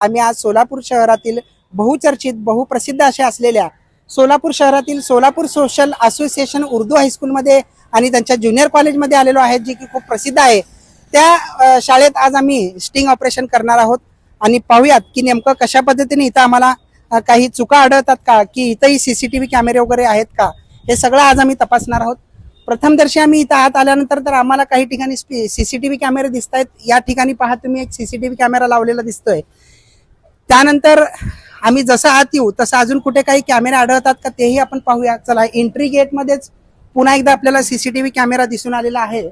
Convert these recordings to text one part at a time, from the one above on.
आम्ही आज सोलापूर शहरातील बहुचर्चित बहुप्रसिद्ध असे असलेल्या सोलापूर शहरातील सोलापूर सोशल असोसिएशन उर्दू हायस्कूलमध्ये आणि त्यांच्या ज्युनियर कॉलेजमध्ये आलेलो आहे जी की खूप प्रसिद्ध आहे. त्या शाळेत आज आम्ही स्टिंग ऑपरेशन करणार आहोत आणि पाहूयात की नेमकं कशा पद्धतीने इथं आम्हाला काही चुका आढळतात का की इथंही सीसीटीव्ही कॅमेरे वगैरे आहेत का हे सगळं आज आम्ही तपासणार आहोत. प्रथमदर्शी आम्ही इथं आत आल्यानंतर तर आम्हाला काही ठिकाणी सीसीटीव्ही कॅमेरे दिसत आहेत या ठिकाणी पहा तुम्ही एक सीसीटीव्ही कॅमेरा लावलेला दिसतोय. त्यानंतर आम्ही जसं आत येऊ तसं अजून कुठे काही कॅमेरे आढळतात का तेही आपण पाहूया. चला एंट्री गेटमध्येच पुन्हा एकदा आपल्याला सीसीटीव्ही कॅमेरा दिसून आलेला आहे.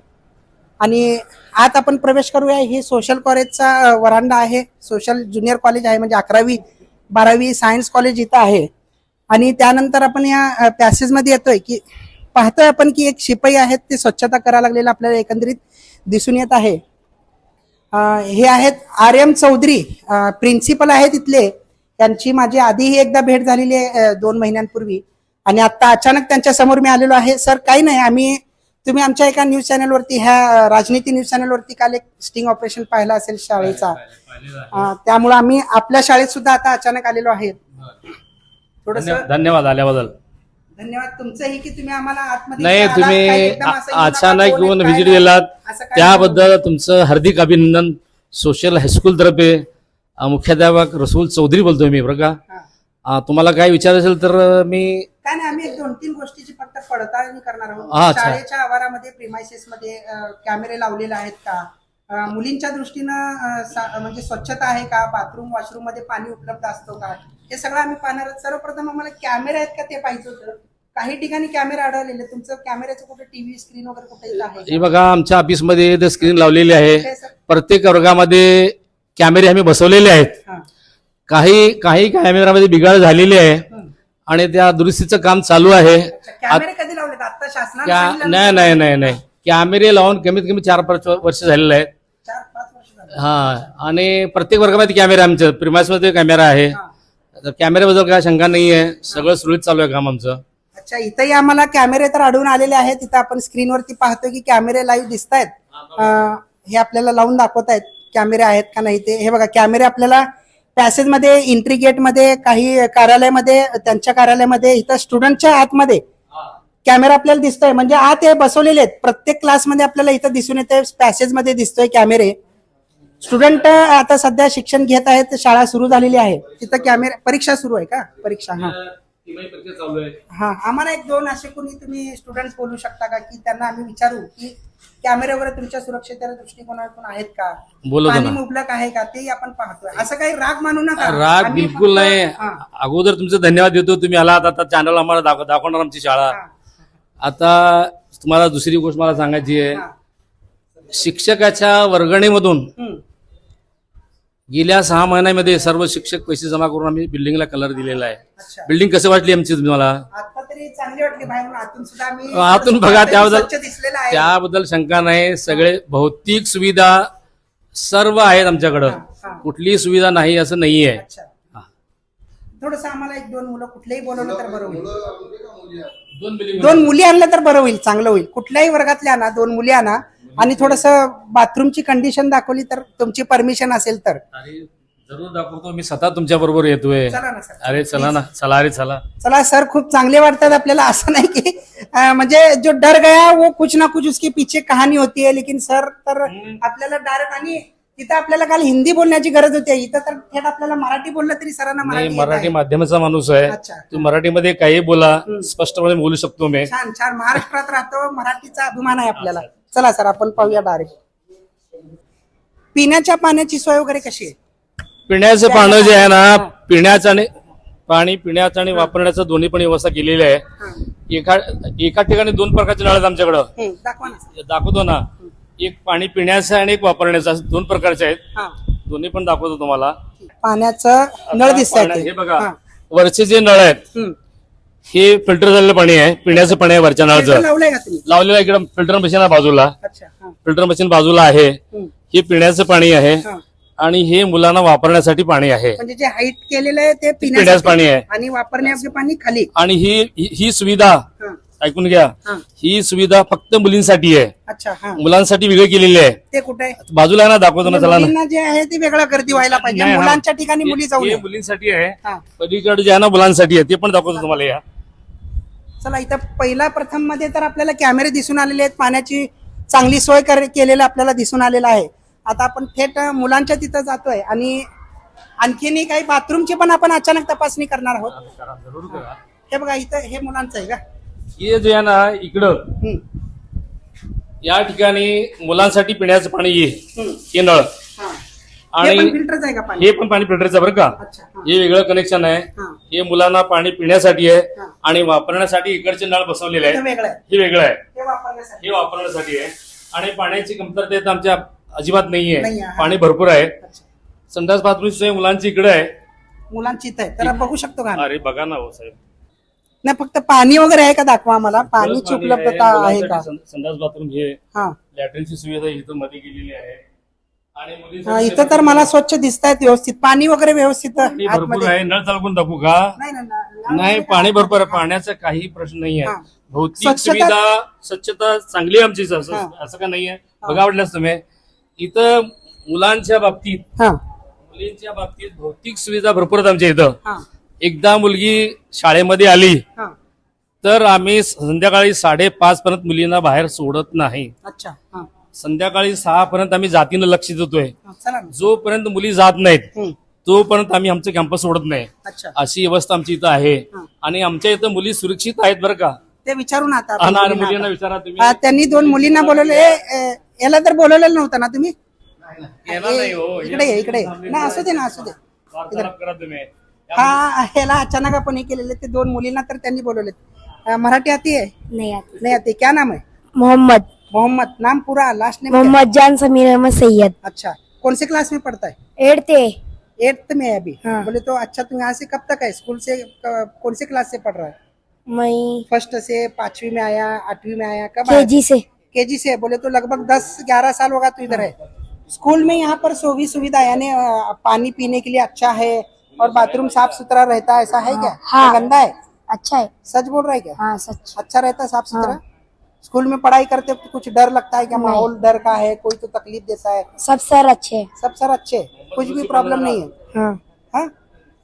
आणि आत आपण प्रवेश करूया. हे सोशल कॉलेजचा वरांडा आहे. सोशल ज्युनियर कॉलेज आहे म्हणजे अकरावी बारावी सायन्स कॉलेज इथं आहे. आणि त्यानंतर आपण या पॅसेजमध्ये येतोय की पाहतोय आपण की एक शिपाई आहेत ते स्वच्छता करायला लागलेलं आपल्याला एकंदरीत दिसून येत आहे. हे आहेत आर एम चौधरी. प्रिन्सिपल आहेत इथले. त्यांची माझी आधीही एकदा भेट झालेली आहे दोन महिन्यांपूर्वी. आणि आता अचानक त्यांच्यासमोर मी आलेलो आहे. सर काही नाही आम्ही तुम्ही आमच्या एका न्यूज चॅनलवरती ह्या राजनीती न्यूज चॅनलवरती काल एक स्टिंग ऑपरेशन पाहिलं असेल शाळेचा. त्यामुळे आम्ही आपल्या शाळेत सुद्धा आता अचानक आलेलो आहे. थोडस धन्य- धन्यवाद आल्याबद्दल. धन्यवाद तुमचंही की तुम्ही आम्हाला आतमध्ये नाही आलात, तुम्ही एकदम असं आ- अचानक येऊन व्हिजिट दिलात. नाही, असं काही त्याबद्दल तुमचं हार्दिक अभिनंदन. सोशल हायस्कूल तर्फे अ, मुख्याध्यापक रसूल चौधरी बोलतोय मी बरं का? हा. अ, तुम्हाला काय विचार असेल तर अ, मी काय नाही आम्ही एक दोन तीन गोष्टीची फक्त पडताळणी करणार हा, आहोत. अच्छा. शाळेच्या आवारामध्ये प्रिमायसेस मध्ये अं, कॅमेरे लावलेले आहेत का? अं, मुलींच्या दृष्टीनं अं, सा- म्हणजे स्वच्छता आहे का? बाथरूम वॉशरूममध्ये पाणी उपलब्ध असतो का? हे सगळं आम्ही पाहणार आहोत. सर्वप्रथम आम्हाला कॅमेरे आहेत का ते पाहिजे होतं. काही ठिकाणी कॅमेरे आढळलेले तुमचं कॅमेऱ्याचं कुठे टीव्ही स्क्रीन वगैरे कुठे आहे हे? बघा आमच्या ऑफिसमध्ये स्क्रीन लावलेली आहे सर? प्रत्येक वर्गामध्ये कॅमेरे आम्ही बसवलेले आहेत हा. काही काही कॅमेरामध्ये बिघाड झालेली आहे. आणि त्या दुरुस्तीचं काम चालू आहे अच्छा, कॅमेरे कधी लावलेत आता शासनाने क्या सांगितलं नाही नाही नाही नाही कॅमेरे लावून कमीत कमी चार पाच वर्ष झालेले आहेत चार पाच वर्ष झाली. हा आणि प्रत्येक वर्गामध्ये कॅमेरा आमच्या प्रिमासमध्ये कॅमेरा आहे हा. तर कॅमेऱ्याबद्दल काय शंका नाही आहे सगळं सुरळीत चालू आहे काम आमचं अच्छा इथंही आम्हाला कॅमेरे तर आढळून आलेले आहेत. तिथं आपण स्क्रीनवरती पाहतो की कॅमेरे लाईव्ह दिसत आहेत हे आपल्याला लावून दाखवत आहेत कॅमेरे आहेत का नाही ते. हे बघा कॅमेरे आपल्याला पॅसेजमध्ये एंट्री गेटमध्ये काही कार्यालयामध्ये त्यांच्या कार्यालयामध्ये इथं स्टुडंटच्या आतमध्ये कॅमेरा आपल्याला दिसतोय. म्हणजे आत हे बसवलेले आहेत. प्रत्येक क्लासमध्ये आपल्याला इथं दिसून येते पॅसेजमध्ये दिसतोय कॅमेरे. स्टुडंट आता सध्या शिक्षण घेत आहेत. शाळा सुरू झालेली आहे. तिथं कॅमेरा परीक्षा सुरू आहे का? परीक्षा हा. हा आम्हाला एक दोन असे कोणी तुम्ही स्टुडंट बोलू शकता का? की त्यांना आम्ही विचारू की कॅमेरे वगैरे तुमच्या सुरक्षेच्या दृष्टिकोनातून आहेत का? बोलतो पाणी ना. मुबलक आहे का? तेही आपण पाहतोय. असं काही राग मानू नका. राग आम्ही बिलकुल फक्त- नाही. हा, अगोदर तुमचं धन्यवाद देतो. तुम्ही आलात आता चॅनल आम्हाला दाखव दाखवणार आमची शाळा. हा, आता तुम्हाला दुसरी गोष्ट मला सांगायची आहे. हा. शिक्षकाच्या वर्गणीमधून हम्म, गेल्या सहा महिन्यामध्ये सर्व शिक्षक पैसे जमा करून आम्ही बिल्डिंगला कलर दिलेला आहे. बिल्डिंग कशी वाटली आमची तुम्हाला? आतून बघा त्याबद्दल त्याबद्दल शंका नाही. सगळे भौतिक सुविधा सर्व आहेत आमच्याकडं. कुठलीही सुविधा नाही असं नाही आहे थोडस आम्हाला एक दोन मुलं कुठलेही बोलवलं तर बरं होईल. दोन मुली आणल्या तर बरं होईल चांगलं होईल. कुठल्याही वर्गातल्या आणा दोन मुली आणा आणि थोडस बाथरूमची कंडिशन दाखवली तर तुमची परमिशन असेल तर. अरे जरूर दाखवतो. मी स्वतः तुमच्या बरोबर येतोय. चला ना सर. अरे चला ना. चला अरे चला. चला सर खूप चांगले वाटतात आपल्याला. असं नाही की अं, म्हणजे जो डर गया वो कुछ ना कुछ उसके पीछे कहानी होती है. लेकिन सर तर आपल्याला डायरेक्ट आणि तिथं आपल्याला काल हिंदी बोलण्याची गरज होती इथं तर थेट आपल्याला मराठी बोललं तरी सरांना नाही मराठी येत मराठी आहे. माध्यमाचा माणूस आहे. अच्छा तू मराठीमध्ये काही बोला स्पष्टपणे बोलू शकतो मी. छान छान. महाराष्ट्रात राहतो मराठीचा अभिमान आहे आपल्याला. चला सर आपण पाहूया डायरेक्ट पिण्याच्या पाण्याची सोय वगैरे कशी आहे? पिण्याचं पाणी जे आहे ना पिण्याचं आणि पाणी पिण्याचं आणि वापरण्याचं दोन्ही पण व्यवस्था केलेली आहे. एका एका ठिकाणी दोन प्रकारचे नळ आहेत आमच्याकडं दाखवा ना दाखवतो ना. एक पाणी पिण्याचं आणि एक वापरण्याचं असं दोन प्रकारचे आहेत. हा. दोन्ही पण दाखवतो तुम्हाला. पाण्याचं नळ दिसत पाण्या- हे बघा. वरचे जे नळ आहेत हे फिल्टर झालेलं पाणी आहे पिण्याचं पाणी आहे वरच्या नळाचं. लावलंय का तुम्ही? लावलेलं इकडं फिल्टर मशीन आहे बाजूला. अच्छा हा. फिल्टर मशीन बाजूला आहे. हम्म. हे पिण्याचं पाणी आहे हा. आणि हे मुलांना वापरण्यासाठी पाणी आहे. म्हणजे जे हाईट केलेलं आहे ते पिण्याचं पिण्यासाठी पाणी आहे. आणि वापरण्याचे पाणी खाली. आणि ही ही- ही सुविधा हा. ऐकून घ्या हा. ही सुविधा फक्त मुलींसाठी आहे. अच्छा हा. मुलांसाठी वेगळी केलेली आहे. ते कुठे आहे? बाजूला आहे ना दाखवतो ना चला ना. मुलींना जे आहे ते वेगळं गर्दी व्हायला पाहिजे. नाही, हा. मुलांच्या ठिकाणी मुली जाऊ हे नये मुलींसाठी आहे. हा. पलीकडे जे आहे ना मुलांसाठी आहे. ते पण दाखवतो तुम्हाला या. चला इथं पहिला प्रथममध्ये तर आपल्याला कॅमेरे दिसून आलेले आहेत. पाण्याची चांगली सोय कर- केलेलं आपल्याला दिसून आलेलं आहे. आता आपण थेट मुलांच्या तिथं जातोय आणि आणखीनही काही बाथरूमची पण आपण अचानक तपासणी करणार आहोत. हे बघा इथं हे मुलांचं आहे का? हे जे आहे ना इकडं हम्म, या ठिकाणी मुलांसाठी पिण्याचं पाणी ये हे नळ. आणि पण फिल्टरच आहे का पाणी? हे पण पाणी फिल्टरचं बरं का? अच्छा हा, हे वेगळं कनेक्शन आहे. हा. हे मुलांना पाणी पिण्यासाठी आहे हा. आणि वापरण्यासाठी इकडचे नळ बसवलेले हे आहे वेगळं आहे. हे वेगळं आहे. हे वापरण्यासाठी. हे वापरण्यासाठी आहे. आणि पाण्याची कमतरता आमच्या अजिबात नाहीये नाही आहे. पाणी भरपूर आहे. अच्छा. संडास बाथरूम सोय मुलांची इकडे आहे. मुलांची इथं आहे. तर बघू शकतो का आम्ही? अरे बघा ना हो साहेब. नाही फक्त पाणी वगैरे आहे का दाखवा आम्हाला? पाणीची पाणी उपलब्धता आहे, आहे का? मुलांसाठी सं- संडास बाथरूम हे हा. लॅट्रिनची सुविधा इथं मध्ये केलेली आहे. इथं तर मला स्वच्छ दिसत आहेत व्यवस्थित. पाणी वगैरे व्यवस्थित भरपूर आहे. नळ चालवून दाखवू का? नाही नाही, नाही. नाही पाणी भरपूर आहे. पाण्याचा काही प्रश्न नाही. आहे. भौतिक सुविधा स्वच्छता चांगली आमची असं. असं का नाहीये बघा आवडल्यास तुम्ही इथं मुलांच्या बाबतीत हा. मुलींच्या बाबतीत भौतिक सुविधा भरपूर आहेत आमच्या इथं. हा. एकदा मुलगी शाळेमध्ये आली तर आम्ही संध्याकाळी साडेपाच पर्यंत मुलींना बाहेर सोडत नाही. अच्छा. संध्याकाळी सहा पर्यंत आम्ही जातीनं लक्ष देतोय. चला ना. जोपर्यंत मुली जात नाहीत हम्म, तोपर्यंत आम्ही आमचं कॅम्पस सोडत नाही. अच्छा. अशी व्यवस्था आमची इथं आहे. हा. आणि आमच्या इथं मुली सुरक्षित आहेत बरं का? ते विचारून आता आपण आणि मुलींना मुलींना आता. विचारा तुम्ही. त्यांनी दोन मुलींना बोलवले. ए, ए, याला तर बोलवलेलं नव्हतं ना तुम्ही? येणार नाही. हो. इकडे ये इकडे ये. ना असू दे ना असू दे. वार्तालाप करा तुम्ही. हा ह्याला अचानक आपण हे केलेले ते दोन मुलींना तर त्यांनी बोलवले मराठी आती है नहीं आती. नहीं आती. क्या नाम है मोहम्मद. मोहम्मद नाम पूरा लास्ट नेम मोहम्मद जान समीर अहमद सैयद। अच्छा कौन से क्लास में पढ़ता है? एट थे एट्थ में है अभी? हाँ। बोले तो अच्छा तुम यहाँ से कब तक है? स्कूल से कौन से क्लास से पढ़ रहा है? मैं फ़र्स्ट से पांचवी में आया आठवीं में आया कब के जी से। के जी से बोले तो लगभग दस ग्यारह साल होगा तो इधर है। स्कूल में यहाँ पर सोवी सुविधा यानी पानी पीने के लिए अच्छा है और बाथरूम साफ़ सुथरा रहता है ऐसा है क्या? हाँ। गंदा है? अच्छा है। सच बोल रहा है क्या? हाँ सच। अच्छा रहता है साफ़ सुथरा स्कूल में पढ़ाई करते वक्त कुछ डर लगता है क्या। माहौल डर का है कोई तो तकलीफ देता है। सब सर अच्छे हैं। सब सर अच्छे हैं। कुछ भी प्रॉब्लम नहीं है। हाँ। हाँ?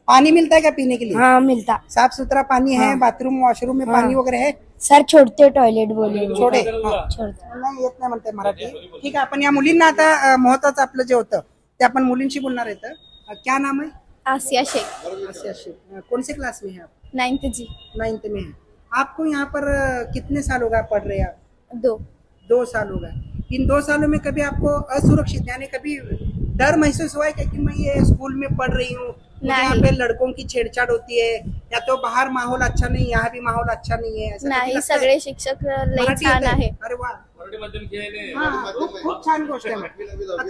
पानी मिलता है क्या पीने के लिए? हाँ मिलता। साफ सुथरा पानी है बाथरूम वॉशरूम में पानी वगैरे है? सर छोड़ते टॉयलेट बोले। छोडे? हा. छोड़ते। नाही येत नाही म्हणते मराठी. ठीक आहे आपण या मुलींना आता अ, महत्वाचं आपलं जे होतं ते आपण मुलींशी बोलणार आहेत अ, क्या नाम है आसिया शेख. आसिया शेख. अ, कौन से क्लास में है आप? नाइन्थ जी नाइन्थ में है आपको यहाँ पर कितने साल हो गए पढ़ रहे हैं आप? दो। दो साल हो गए। इन दो सालों में कभी आपको असुरक्षित यानी कभी डर महसूस हुआ है क्या कि मैं ये स्कूल में पढ़ रही हूँ? यहाँ नहीं। पे लड़कों की छेड़छाड़ होती है। या तो बाहर माहौल अच्छा नहीं यहाँ भी माहौल अच्छा नहीं है। नाही है? सगळे शिक्षक लई छान? आहे। अरे वा हा, खूप खूप छान गोष्ट आहे.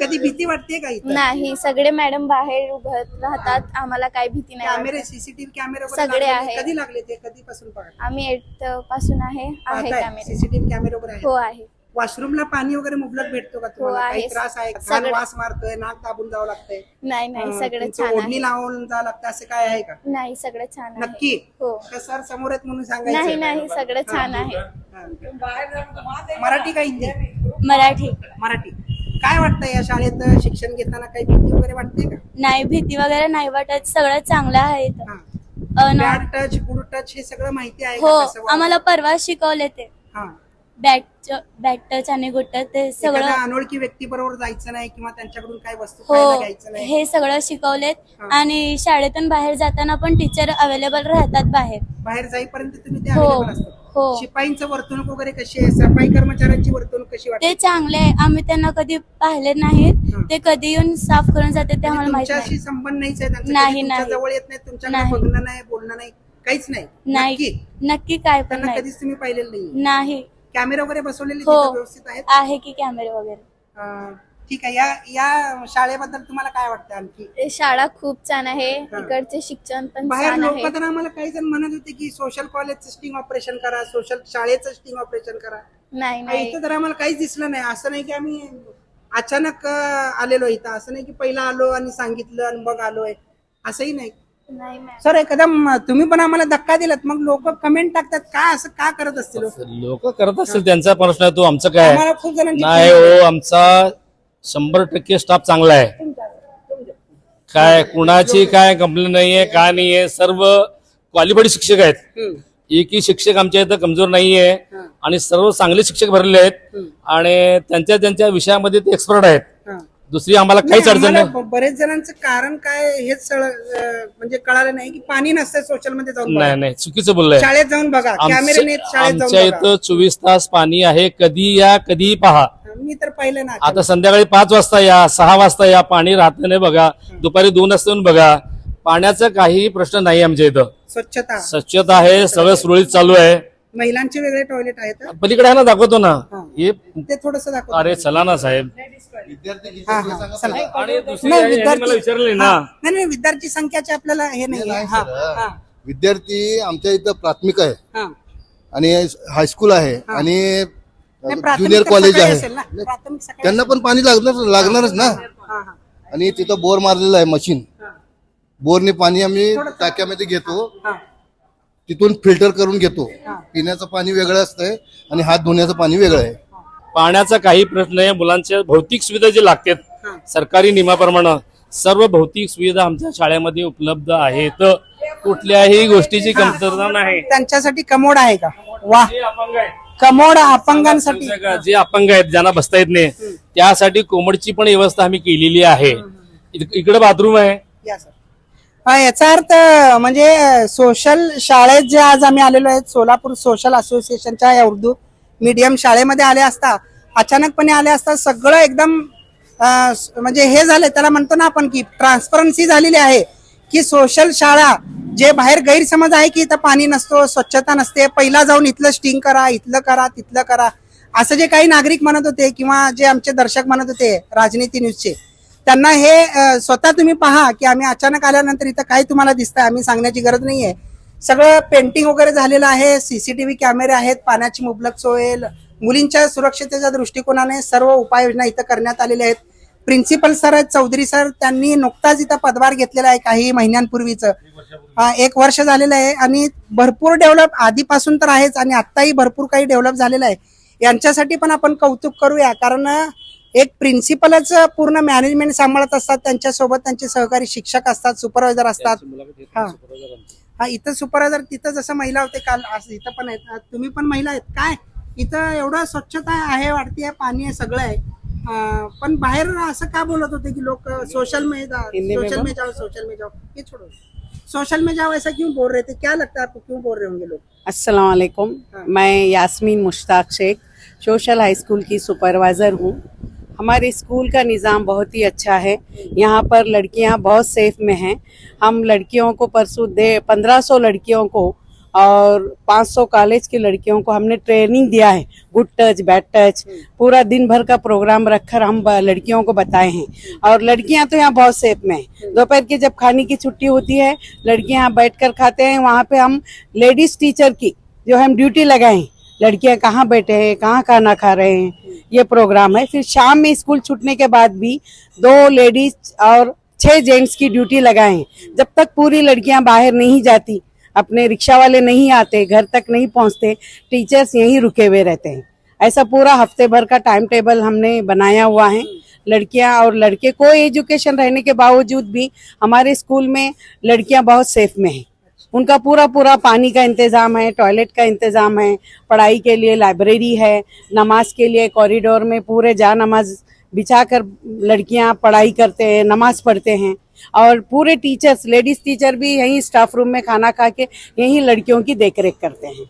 कधी भीती वाटते का इथं? नाही सगळे मॅडम बाहेर उभं राहतात. आम्हाला काही भीती नाही कॅमेरे वाटत. सीसीटीव्ही कॅमेरे वगैरे सगळे लागलेले. आहे. कधी लागले ते? कधीपासून पाहत आम्ही एटपासून आहे. आहे कॅमेरे. सीसीटीव्ही कॅमेरे वगैरे हो आहे. वॉशरूमला पाणी वगैरे मुबलक भेटतो का तुम्हाला? हो, काही. त्रास आहे घाण सगळं. वास मारतोय नाक दाबून जावं लागतंय. नाही नाही अं, सगळं तुमचं छान ओढणी लावून जावं लागतं असं काय आहे का? नाही सगळं छान आहे. नक्की? हो. का सर समोर आहेत म्हणून नाही सांगायचं नाही सगळं छान आहे. मराठी का हिंदी? मराठी. मराठी. काय वाटतं या शाळेत शिक्षण घेताना काही भीती वगैरे वाटते का? नाही भीती वगैरे नाही वाटत. सगळं चांगलं आहे इथं. हा. बॅड टच गुड टच हे सगळं माहिती आहे हो का कसं? आम्हाला परवा शिकवले ते. हा. बॅट बॅट टच आणि टच ते सगळं एखाद्या अनोळखी व्यक्ती बरोबर जायचं नाही किंवा त्यांच्याकडून काही वस्तू खायला हो नाही. हे सगळं शिकवलेत. हा. आणि शाळेतून बाहेर जाताना पण टीचर अवेलेबल राहतात बाहेर. बाहेर जाईपर्यंत तुम्ही ते हो, अवेलेबल असतात. हो. शिपाईंचं वर्तणूक वगैरे कशी आहे? सफाई कर्मचाऱ्यांची वर्तणूक कशी वाटते? ते चांगले आहे. आम्ही त्यांना कधी पाहिले नाहीत. हा. ते कधी येऊन साफ करून जाते ते आम्हाला म्हणजे माहीत तुमच्याशी नाही. संबंध नाहीच आहे त्यांचा. नाही, कधी तुमच्या नाही. जवळ येत नाही तुमच्याकडे नाही. बघणं नाही बोलणं नाही. काहीच नाही. नाही. नक्की. नक्की काय पण त्यांना नाही. कधीच तुम्ही पाहिलेलं नाही नाही. कॅमेरे वगैरे बसवलेले हो. तिथं व्यवस्थित आहेत? आहे की कॅमेरे वगैरे. अं, ठीक आहे. या या शाळेबद्दल तुम्हाला काय वाटतं आणखी? शाळा खूप छान आहे. इकडचे शिक्षण पण बाहेर छान लोक आहे तर आम्हाला काही जण म्हणत होते की सोशल कॉलेजचं स्टिंग ऑपरेशन करा सोशल शाळेचं स्टिंग ऑपरेशन करा. नाही नाही. इथं तर आम्हाला काहीच दिसलं नाही. असं नाही की आम्ही अचानक अं, आलेलो इथं. असं नाही की पहिला आलो आणि सांगितलं आणि मग आलोय. असंही नाही. नाही मॅम सर एकदम तुम्ही पण आम्हाला धक्का दिलात मग लोक कमेंट टाकतात का असं का करत असतील लोक? लोक करत असतील त्यांचा प्रश्न आहे तो आमचं काय आम्हाला खूप जणांची नाही हो आमचा शंभर टक्के स्टाफ चांगला आहे काय कुणाची काय कंप्लेंट नाहीये काय नाहीये सर्व क्वालिफाईड शिक्षक आहेत हम्म. एकही शिक्षक आमच्या इथं कमजोर नाहीये हा. आणि सर्व चांगले शिक्षक भरलेले आहेत. आणि त्यांच्या त्यांच्या विषयामध्ये ते एक्सपर्ट आहेत. दुसरी आम्हाला काहीच अडचण नाही. बरेच जणांचं कारण काय हेच सळ- अं, म्हणजे कळालं नाही की पाणी नसतं सोशलमध्ये जाऊन बघा. नाही नाही चुकीचं बोललंय. शाळेत जाऊन बघा कॅमेरे आमच्या नाहीत शाळेत आमच्या जाऊन बघा. इथं चोवीस तास पाणी आहे कधी या कधी पहा. मी तर पाहिलं ना. आता संध्याकाळी पाच वाजता या सहा वाजता या पाणी राहतं नाही बघा. दुपारी दोन वाजता येऊन बघा. पाण्याचा काही प्रश्न नाही आमच्या इथं. स्वच्छता. स्वच्छता आहे सगळं सुरळीत चालू आहे. महिलांचे वेगळे टॉयलेट आहेत पलीकडे आहे ना दाखवतो ना. हा. हे ते थोडस दाखव अरे चला ना साहेब. आणि दुसरी नाही, आहे, यांनी विद्यार्थी- मला विचारले ना. हा. नाही नाही विद्यार्थी संख्याचे आपल्याला हे नाही नाही, हा सर. हा विद्यार्थी आमच्या इथं प्राथमिक आहे. हा. आणि हायस्कूल आहे. आणि नाही, प्राथमिक ज्युनियर तर कॉलेज सकाळी आहे. असेल ना. प्राथमिक सकाळी त्यांना पण पाणी लागणार लागणारच ना. हा हा. आणि तिथं बोर मारलेलं आहे मशीन. हा. बोरने पाणी आम्ही टाक्यामध्ये घेतो. हा. तिथून फिल्टर करून घेतो. पिण्याचं पाणी वेगळं असतंय आणि हात धुण्याचं पाणी वेगळं आहे. पाण्याचा काही प्रश्न नाही मुलांच्या भौतिक सुविधा जे लागतात. सरकारी नियमाप्रमाणे सर्व भौतिक सुविधा आमच्या शाळेमध्ये उपलब्ध आहेत. कुठल्याही गोष्टीची कमतरता नाही. त्यांच्यासाठी कमोड आहे का? वा. कमोड अपंगांसाठी. जे अपंग आहेत ज्यांना बसता येत नाही त्यासाठी कोमडची पण व्यवस्था आम्ही केलेली आहे. इक- इकडे बाथरूम आहे. हा, याचा अर्थ म्हणजे सोशल शाळेत जे आज आम्ही आलेलो आहेत सोलापूर सोशल असोसिएशनच्या या उर्दू मीडियम शाळेमध्ये आले असता अचानकपणे आले असता सगळं एकदम म्हणजे हे झालं त्याला म्हणतो ना आपण की ट्रान्सपरन्सी झालेली आहे की सोशल शाळा जे बाहेर गैरसमज आहे की इथं पाणी नसतो स्वच्छता नसते पहिला जाऊन इथलं स्टिंग करा इथलं करा तिथलं करा असं जे काही नागरिक म्हणत होते किंवा जे आमचे दर्शक म्हणत होते राजनीती न्यूजचे त्यांना हे स्वतः तुम्ही पहा की आम्ही अचानक आल्यानंतर इथं काय तुम्हाला दिसतंय आम्ही सांगण्याची गरज नाहीये. सगळं पेंटिंग वगैरे झालेलं आहे सीसीटीव्ही कॅमेरे आहेत पाण्याची मुबलक सोय. मुलींच्या सुरक्षतेच्या दृष्टिकोनाने सर्व उपाययोजना इथं करण्यात आलेल्या आहेत. प्रिन्सिपल सर आहेत चौधरी सर त्यांनी नुकताच इथं पदभार घेतलेला आहे काही महिन्यांपूर्वीच. एक वर्ष झालेलं आहे आणि भरपूर डेव्हलप आधीपासून तर आहेच आणि आत्ताही भरपूर काही डेव्हलप झालेलं आहे. यांच्यासाठी पण आपण कौतुक करूया कारण एक प्रिन्सिपलच पूर्ण मॅनेजमेंट सांभाळत असतात त्यांच्यासोबत त्यांचे सहकारी शिक्षक असतात सुपरवायझर असतात. हा. हा इथं सुपरवायझर तिथं जसं महिला होते काल आज इथं पण आहेत. तुम्ही पण महिला आहेत. काय? इथं एवढं स्वच्छता आहे वाढती आहे पाणी आहे सगळं आहे. पण बाहेर असं का बोलत होते की लोक सोशल में सोशल में जाओ सोशल में जाओ ये छोड़ो. सोशल में जाओ ऐसा क्यों बोल रहे थे? क्या लगता है आपको क्यों बोल रहे होंगे लोग? अस्सलाम वालेकुम। मैं Yasmeen Mushtaq Shaikh social high school की सुपरवाइज़र हूँ। हमारे स्कूल का निज़ाम बहुत ही अच्छा है। यहाँ पर लड़कियाँ बहुत सेफ़ में हैं। हम लड़कियों को परसों दे, पंद्रह सौ लड़कियों को और 500 कॉलेज की लड़कियों को हमने ट्रेनिंग दिया है। गुड टच, बैड टच, पूरा दिन भर का प्रोग्राम रखकर हम लड़कियों को बताए हैं। और लड़कियाँ तो यहाँ बहुत सेफ़ में हैं। दोपहर की जब खाने की छुट्टी होती है, लड़कियाँ यहाँ बैठकर खाते हैं। वहाँ पे हम लेडीज़ टीचर की जो हम ड्यूटी लगाए। लड़कियाँ कहाँ बैठे हैं, कहाँ खाना खा रहे हैं, ये प्रोग्राम है। फिर शाम में स्कूल छूटने के बाद भी दो लेडीज़ और छह जेंट्स की ड्यूटी लगाए जब तक पूरी लड़कियाँ बाहर नहीं जाती, अपने रिक्शा वाले नहीं आते, घर तक नहीं पहुँचते टीचर्स यहीं रुके हुए रहते हैं। ऐसा पूरा हफ़्ते भर का टाइम टेबल हमने बनाया हुआ है। लड़कियाँ और लड़के को एजुकेशन रहने के बावजूद भी हमारे स्कूल में लड़कियाँ बहुत सेफ़ में हैं। उनका पूरा पूरा पानी का इंतजाम है टॉयलेट का इंतजाम है पढ़ाई के लिए लाइब्रेरी है नमाज के लिए कॉरिडोर में पूरे जा नमाज बिछा कर लड़कियाँ पढ़ाई करते हैं नमाज पढ़ते हैं। और पूरे टीचर्स लेडीज टीचर भी यहीं स्टाफ रूम में खाना खा के यहीं लड़कियों की देखरेख करते हैं।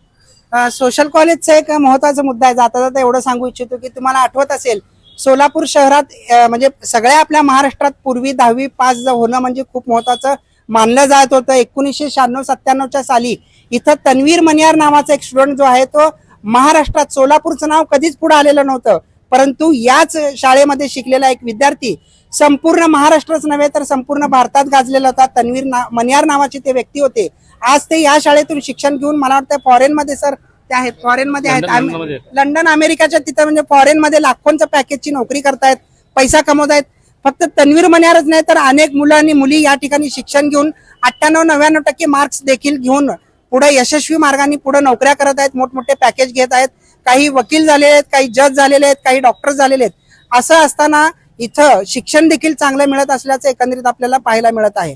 आ, सोशल कॉलेजचा एक महत्त्वाचा मुद्दा आहे जाता जाता एवढं सांगू इच्छितो की तुम्हाला आठवत असेल सोलापूर शहरात म्हणजे सगळ्या आपल्या महाराष्ट्रात पूर्वी दहावी पास होणं म्हणजे खूप महत्वाचं मानलं जात होतं. एकोणीसशे शहाण्णव सत्त्याण्णवच्या साली इथं तन्वीर मनियार नावाचा एक स्टुडंट जो आहे तो महाराष्ट्रात सोलापूरचं नाव कधीच पुढे आलेलं नव्हतं. परंतु याच शाळेमध्ये शिकलेला एक विद्यार्थी संपूर्ण महाराष्ट्रच नव्हे तर संपूर्ण भारतात गाजलेला होता. तन्वीर ना मनियार नावाचे ते व्यक्ती होते. आज ते या शाळेतून शिक्षण घेऊन मला वाटतं फॉरेन मध्ये सर ते आहेत. फॉरेन मध्ये आहेत. लंडन- अमेरिकाच्या तिथं म्हणजे फॉरेन मध्ये लाखोंच्या पॅकेजची नोकरी करतायत पैसा कमवतायत. फक्त तन्वीर मण्यारच नाही तर अनेक मुलं आणि मुली या ठिकाणी शिक्षण घेऊन अठ्ठ्याण्णव नव्याण्णव टक्के मार्क्स देखील घेऊन पुढे यशस्वी मार्गाने पुढे नोकऱ्या करत आहेत मोठमोठे पॅकेज घेत आहेत. काही वकील झालेले आहेत काही जज झालेले आहेत काही डॉक्टर झालेले आहेत. असं असताना इथं शिक्षण देखील चांगलं मिळत असल्याचं एकंदरीत आपल्याला पाहायला मिळत आहे.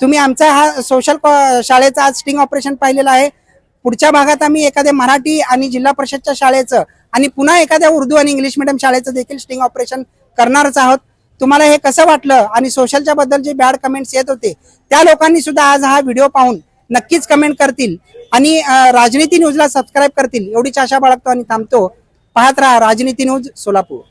तुम्ही आमचा हा सोशल शाळेचा आज स्टिंग ऑपरेशन पाहिलेलं आहे. पुढच्या भागात आम्ही एखाद्या मराठी आणि जिल्हा परिषदच्या शाळेचं आणि पुन्हा एखाद्या उर्दू आणि इंग्लिश मिडियम शाळेचं देखील स्टिंग ऑपरेशन करणारच आहोत. तुम्हाला हे कसं वाटलं? आणि सोशलच्या बद्दल जे बॅड कमेंट्स येत होते त्या लोकांनी सुद्धा आज हा व्हिडिओ पाहून नक्कीच कमेंट करतील. आणि राजनीती न्यूजला सबस्क्राईब करतील. एवढीच आशा बाळगतो आणि थांबतो. पाहत राहा राजनीती न्यूज सोलापूर.